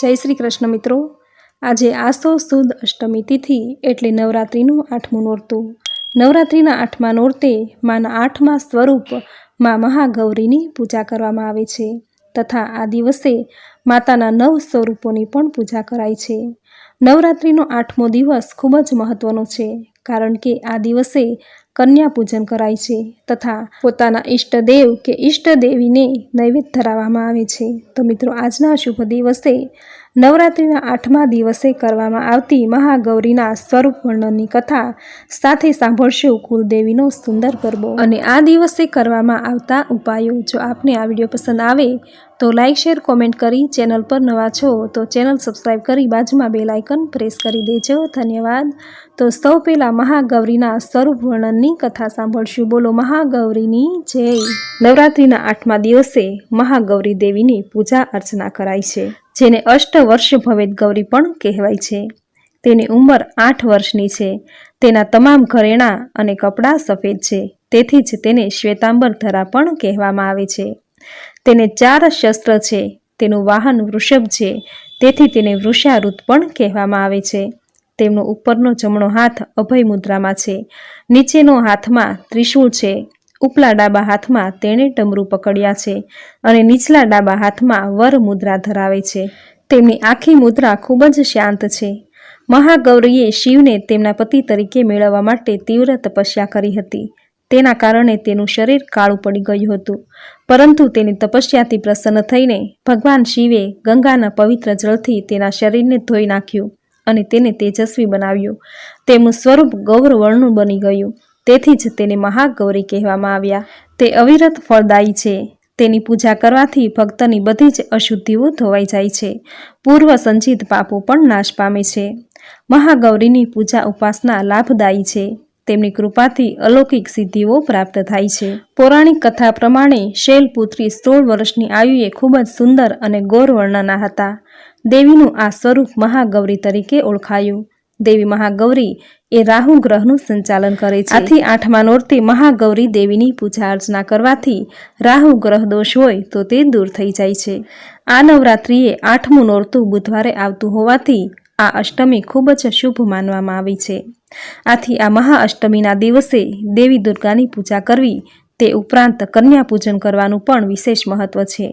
જય શ્રી કૃષ્ણ મિત્રો. આજે આસો સુદ અષ્ટમી તિથિ એટલે નવરાત્રિનું આઠમું નોરતું. નવરાત્રિના આઠમા નોરતે માના આઠમા સ્વરૂપમાં મહાગૌરીની પૂજા કરવામાં આવે છે તથા આ દિવસે માતાના નવ સ્વરૂપોની પણ પૂજા કરાય છે. નવરાત્રિનો આઠમો દિવસ ખૂબ જ મહત્વનો છે કારણ કે આ દિવસે કન્યા પૂજન કરાય છે તથા પોતાના ઈષ્ટદેવ કે ઈષ્ટદેવીને નૈવેદ્ય ધરાવવામાં આવે છે. તો મિત્રો, આજના શુભ દિવસે નવરાત્રિના આઠમા દિવસે કરવામાં આવતી મહાગૌરીના સ્વરૂપ વર્ણનની કથા સાથે સાંભળશો કુલદેવીનો સુંદર ગરબો. અને આ દિવસે કરવામાં આવતા ઉપાયો, જો આપને આ વીડિયો પસંદ આવે, તો લાઇક શેર, કોમેન્ટ કરી ચેનલ પર નવા છો, તો ચેનલ સબસ્ક્રાઈબ કરી બાજુમાં બે લાઇકન પ્રેસ કરી દેજો. ધન્યવાદ. તો સૌ પહેલાં મહાગૌરીના સ્વરૂપ વર્ણનની કથા સાંભળશું. બોલો મહાગૌરીની જય. નવરાત્રિના આઠમા દિવસે મહાગૌરી દેવીની પૂજા અર્ચના કરાય છે, જેને અષ્ટ વર્ષ ભવેદ ગૌરી પણ કહેવાય છે. તેની ઉંમર આઠ વર્ષની છે. તેના તમામ ઘરેણાં અને કપડાં સફેદ છે. તેથી જ તેને શ્વેતાંબર ધરા પણ કહેવામાં આવે છે. તેને ચાર શસ્ત્ર છે. તેનું વાહન વૃષભ છે. તેથી તેને વૃષારૂત પણ કહેવામાં આવે છે. તેમનો ઉપરનો જમણો હાથ અભય મુદ્રામાં છે. નીચેનો હાથમાં ત્રિશૂળ છે. ઉપલા ડાબા હાથમાં તેણે ડમરું પકડ્યા છે અને નીચલા ડાબા હાથમાં વર મુદ્રા ધરાવે છે. તેમની આખી મુદ્રા ખૂબ જ શાંત છે. મહાગૌરીએ શિવને તેમના પતિ તરીકે મેળવવા માટે તીવ્ર તપસ્યા કરી હતી. તેના કારણે તેનું શરીર કાળું પડી ગયું હતું. પરંતુ તેની તપસ્યાથી પ્રસન્ન થઈને ભગવાન શિવે ગંગાના પવિત્ર જળથી તેના શરીરને ધોઈ નાખ્યું. અને તેને તેજસ્વી બનાવ્યું. તેમનું સ્વરૂપ ગૌરવર્ણનું બની ગયું. તેથી જ તેને મહાગૌરી કહેવામાં આવ્યા. તે અવિરત ફળદાયી છે. તેની પૂજા કરવાથી ભક્તની બધી જ અશુદ્ધિઓ ધોવાઈ જાય છે. પૂર્વ સંચિત પાપો પણ નાશ પામે છે. મહાગૌરીની પૂજા ઉપાસના લાભદાયી છે. તેમની કૃપાથી અલૌકિક સિદ્ધિઓ પ્રાપ્ત થાય છે. પૌરાણિક કથા પ્રમાણે શૈલપુત્રી સોળ વર્ષની આયુએ ખૂબ જ સુંદર અને ગૌર વર્ણના હતા. દેવીનું આ સ્વરૂપ મહાગૌરી તરીકે ઓળખાયું. દેવી મહાગૌરી એ રાહુ ગ્રહનું સંચાલન કરે છે. આથી આઠમા નોરતે મહાગૌરી દેવીની પૂજા અર્ચના કરવાથી રાહુ ગ્રહ દોષ હોય તો તે દૂર થઈ જાય છે. આ નવરાત્રિએ આઠમું નોરતું બુધવારે આવતું હોવાથી આ અષ્ટમી ખૂબ જ શુભ માનવામાં આવી છે. આથી આ મહાઅષ્ટમીના દિવસે દેવી દુર્ગાની પૂજા કરવી, તે ઉપરાંત કન્યા પૂજન કરવાનું પણ વિશેષ મહત્વ છે.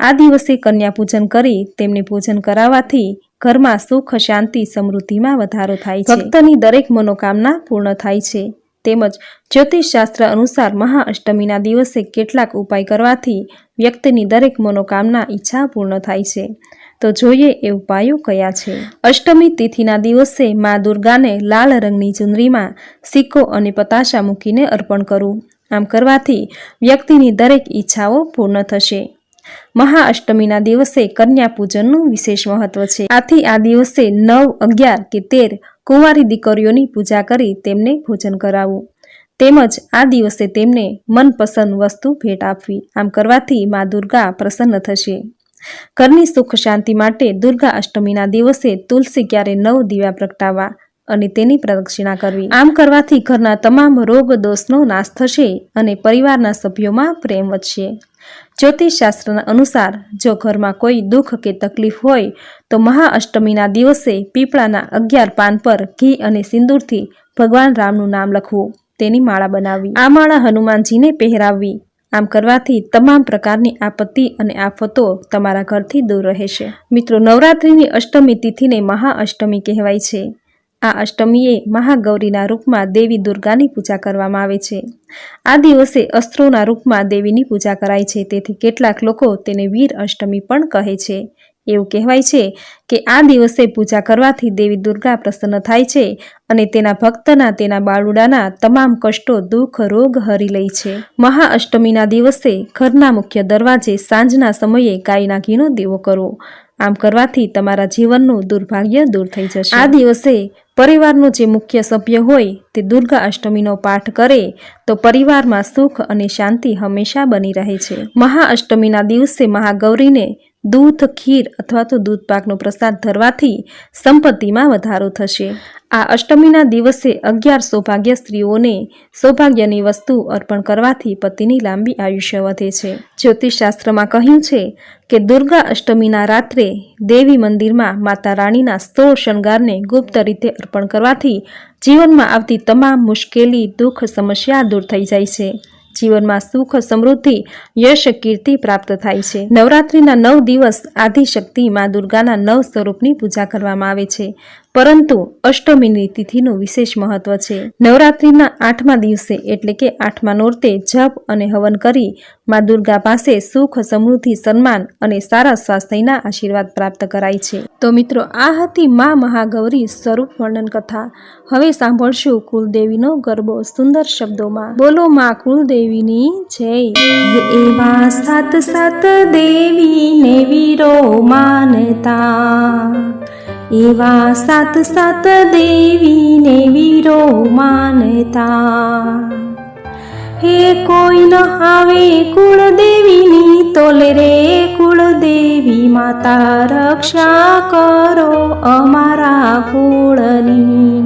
આ દિવસે કન્યા પૂજન કરી તેમને પૂજન કરાવવાથી ઘરમાં સુખ, શાંતિ, સમૃદ્ધિમાં વધારો થાય છે. ભક્તની દરેક મનોકામના પૂર્ણ થાય છે. તેમજ જ્યોતિષશાસ્ત્ર અનુસાર મહાઅષ્ટમીના દિવસે કેટલાક ઉપાય કરવાથી વ્યક્તિની દરેક મનોકામના ઈચ્છા પૂર્ણ થાય છે. તો જોઈએ એ ઉપાયો કયા છે. અષ્ટમી તિથિના દિવસે મા દુર્ગાને લાલ રંગની ચુંદરીમાં સિક્કો અને પતાશા મૂકીને અર્પણ કરવું. આમ કરવાથી વ્યક્તિની દરેક ઈચ્છાઓ પૂર્ણ થશે. મહાઅષ્ટમીના દિવસે કન્યા પૂજનનું વિશેષ મહત્વ છે. આથી આ દિવસે નવ, અગિયાર કે તેર કુંવારી દીકરીઓની પૂજા કરી તેમને ભોજન કરાવવું. તેમજ આ દિવસે તેમને મનપસંદ વસ્તુ ભેટ આપવી. આમ કરવાથી મા દુર્ગા પ્રસન્ન થશે. ઘરની સુખ શાંતિ માટે દુર્ગા અષ્ટમીના દિવસે તુલસી ક્યારે નવ દીવા પ્રગટાવવા અને તેની પ્રદક્ષિણા કરવી. આમ કરવાથી ઘરના તમામ રોગ દોષનો નાશ થશે અને પરિવારના સભ્યોમાં પ્રેમ વધશે. જ્યોતિષશાસ્ત્રના અનુસાર, જો ઘરમાં કોઈ દુઃખ કે તકલીફ હોય, તો મહાઅષ્ટમીના દિવસે પીપળાના અગિયાર પાન પર ઘી અને સિંદૂરથી ભગવાન રામનું નામ લખવું, તેની માળા બનાવવી. આ માળા હનુમાનજીને પહેરાવવી. આમ કરવાથી તમામ પ્રકારની આપત્તિ અને આફતો તમારા ઘરથી દૂર રહેશે મિત્રો, નવરાત્રિની અષ્ટમી તિથિને મહાઅષ્ટમી કહેવાય છે. આ અષ્ટમીએ મહાગૌરીના રૂપમાં દેવી દુર્ગાની પૂજા કરવામાં આવે છે. આ દિવસે અસ્ત્રોના રૂપમાં દેવીની પૂજા કરાય છે, તેથી કેટલાક લોકો તેને વીર અષ્ટમી પણ કહે છે. એવું કહેવાય છે કે આ દિવસે પૂજા કરવાથી દેવી દુર્ગા પ્રસન્ન થાય છે અને તેના ભક્તના, તેના બાળુડાના તમામ કષ્ટો, દુઃખ, રોગ હરી લે છે. મહાઅષ્ટમીના દિવસે ઘરના મુખ્ય દરવાજે સાંજના સમયે ગાયના ઘીનો દીવો કરવો આમ કરવાથી તમારા જીવનનું દુર્ભાગ્ય દૂર થઈ જશે. આ દિવસે પરિવારનો જે મુખ્ય સભ્ય હોય તે દુર્ગા અષ્ટમીનો પાઠ કરે તો પરિવારમાં સુખ અને શાંતિ હંમેશા બની રહે છે. મહાઅષ્ટમીના દિવસે મહાગૌરીને દૂધ, ખીર અથવા તો દૂધ પાકનો પ્રસાદ ધરવાથી સંપત્તિમાં વધારો થશે. આ અષ્ટમીના દિવસે અગિયાર સૌભાગ્ય સ્ત્રીઓને સૌભાગ્યની વસ્તુ અર્પણ કરવાથી પતિની લાંબી આયુષ્ય વધે છે. જ્યોતિષશાસ્ત્રમાં કહ્યું છે કે દુર્ગા અષ્ટમીના રાત્રે દેવી મંદિરમાં માતા રાણીના સ્તોળ શણગારને ગુપ્ત રીતે અર્પણ કરવાથી જીવનમાં આવતી તમામ મુશ્કેલી, દુઃખ, સમસ્યા દૂર થઈ જાય છે. જીવનમાં સુખ, સમૃદ્ધિ, યશ, કીર્તિ પ્રાપ્ત થાય છે. નવરાત્રિના નવ દિવસ આદિશક્તિ માં દુર્ગાના નવ સ્વરૂપની પૂજા કરવામાં આવે છે. પરંતુ અષ્ટમીની તિથિનું વિશેષ મહત્વ છે. નવરાત્રિના આઠમા દિવસે એટલે કે આઠમા નોરતે જપ અને હવન કરી મા દુર્ગા પાસે સુખ, સમૃદ્ધિ, સન્માન અને સારા સ્વાસ્થ્યના આશીર્વાદ પ્રાપ્ત કરાય છે. તો મિત્રો, આ હતી મા મહાગૌરી સ્વરૂપ વર્ણન કથા. હવે સાંભળશું કુલદેવીનો ગરબો સુંદર શબ્દોમાં. બોલો મા કુલદેવીની જય. એવા સાત સાત દેવીને વીરો માનતા એવા સાત સાત દેવીને વીરો માનતા હે કોઈ ન આવે કુળદેવીની તોલે રે કુળદેવી માતા રક્ષા કરો અમારા કુળની.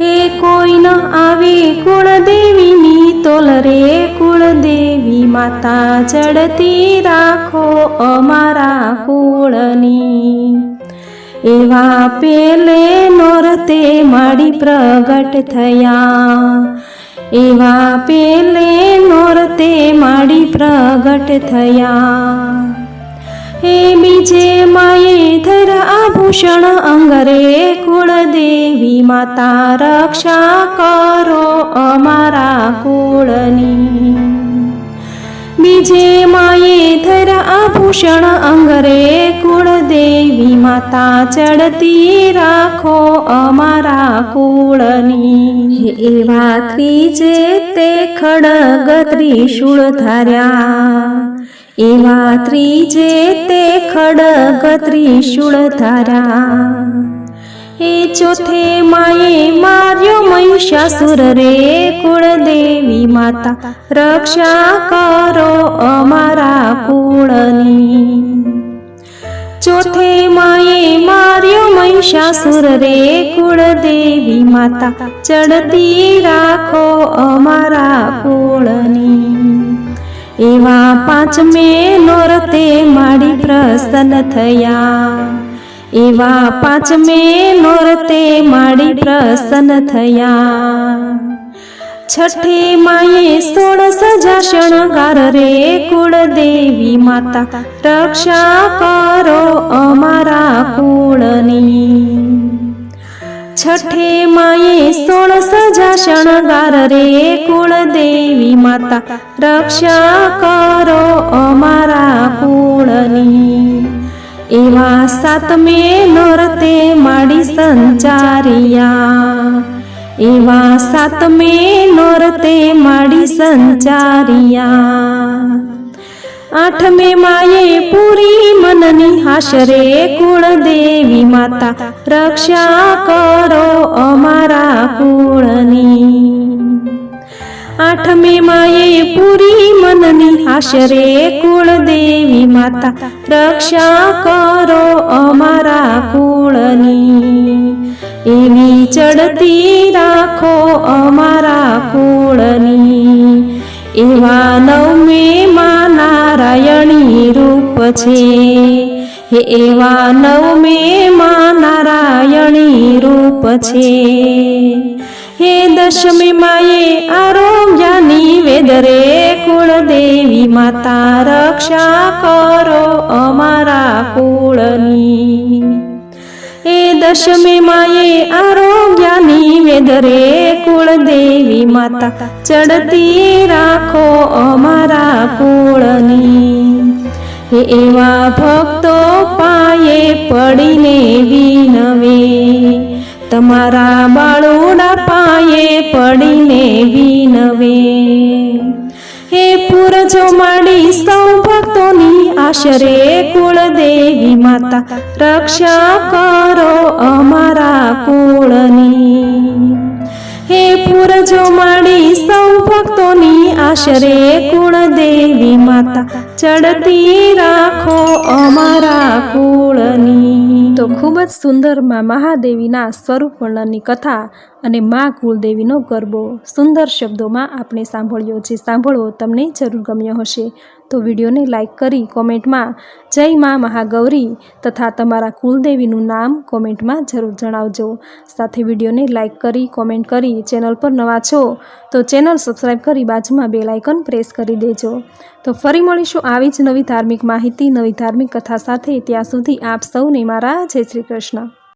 હે કોઈ ન આવે કુળદેવીની તોલ રે કુળદેવી માતા ચડતી રાખો અમારા કુળની. એવા પેલે નોરતે માડી પ્રગટ થયા. એવા પેલે નોરતે માડી પ્રગટ થયા. હે બીજે માયે ધર આભૂષણ અંગરે કુળદેવી માતા રક્ષા કરો અમારા કુળની. બીજે માયે ધર આભૂષણ અંગરે કુળદેવી માતા ચડતી રાખો અમારા કુળની. એવા ત્રીજે તે ખડગ ત્રિશુળ ધાર્યા. એવા ત્રીજે તે ખડગ ત્રિશુળ ધાર્યા. હે ચોથે માયે માર્યો મહિષાસુર રે, કુળદેવી માતા, રક્ષા કરો અમારા કુળની. ચોથે માએ માર્યો મહિષાસુર રે કુળદેવી માતા. ચડતી રાખો અમારા કુળની. એવા પાંચમે નોરતે માડી પ્રસન્ન થયા. એવા પાંચમે નોરતે માડી પ્રસન્ન થયા. છઠ્ઠે માયે સોળ સજા શણગાર રે કુળદેવી માતા. રક્ષા કરો અમારા કુળની. છઠ્ઠે માયે સોળ સજા શણગાર રે કુળદેવી માતા. રક્ષા કરો અમારા કુળની. એવા સાતમે નોરતે માડી સંચારિયા. એવા સાતમે નોરતે માડી સંચારિયા. આઠમે માયે પૂરી મનની હાશરે કુળદેવી માતા, રક્ષા કરો અમારા કુળની. આઠમે માયે પૂરી મનની આશરે કુળદેવી માતા, રક્ષા કરો અમારા કુળની. એવી ચડતી રાખો અમારા કુળની. એવા નવમે માં નારાયણી રૂપ છે. હે એવા નવમે માં નારાયણી રૂપ છે. હે દશમી માયે આરોગ્યની વેદરે કુળદેવી માતા રક્ષા કરો અમારા કુળની. દશમી માયે આરોગ્યની વેદરે કુળદેવી માતા ચડતી રાખો અમારા કુળની. હે એવા ભક્તો પાયે પડીને વિનવે. તમારા બાળોડા પાયે પડીને વિનવે. હે પૂરજો માડી સૌ ભક્તોની આશરે કુળદેવી માતા રક્ષા કરો અમારા કુળની. હે પૂરજો માડી, સૌ ભક્તોની આશરે કુળદેવી માતા, ચડતી રાખો અમારા કુળની. તો ખૂબ જ સુંદરમાં મહાદેવીના સ્વરૂપ વર્ણનની કથા અને મા કુળદેવીનો ગરબો સુંદર શબ્દોમાં આપણે સાંભળ્યો જે સાંભળવો તમને જરૂર ગમ્યો હશે. તો વિડીયોને લાઇક કરી કોમેન્ટમાં જય મા મહાગૌરી તથા તમારા કુલદેવીનું નામ કોમેન્ટમાં જરૂર જણાવજો. સાથે વિડીયોને લાઇક કરી, કોમેન્ટ કરી, ચેનલ પર નવા છો તો ચેનલ સબસ્ક્રાઈબ કરી બાજુમાં બે લાઇકન પ્રેસ કરી દેજો. તો ફરી મળીશું આવી જ નવી ધાર્મિક માહિતી, નવી ધાર્મિક કથા સાથે. ત્યાં સુધી આપ સૌને મારા જય શ્રી કૃષ્ણ.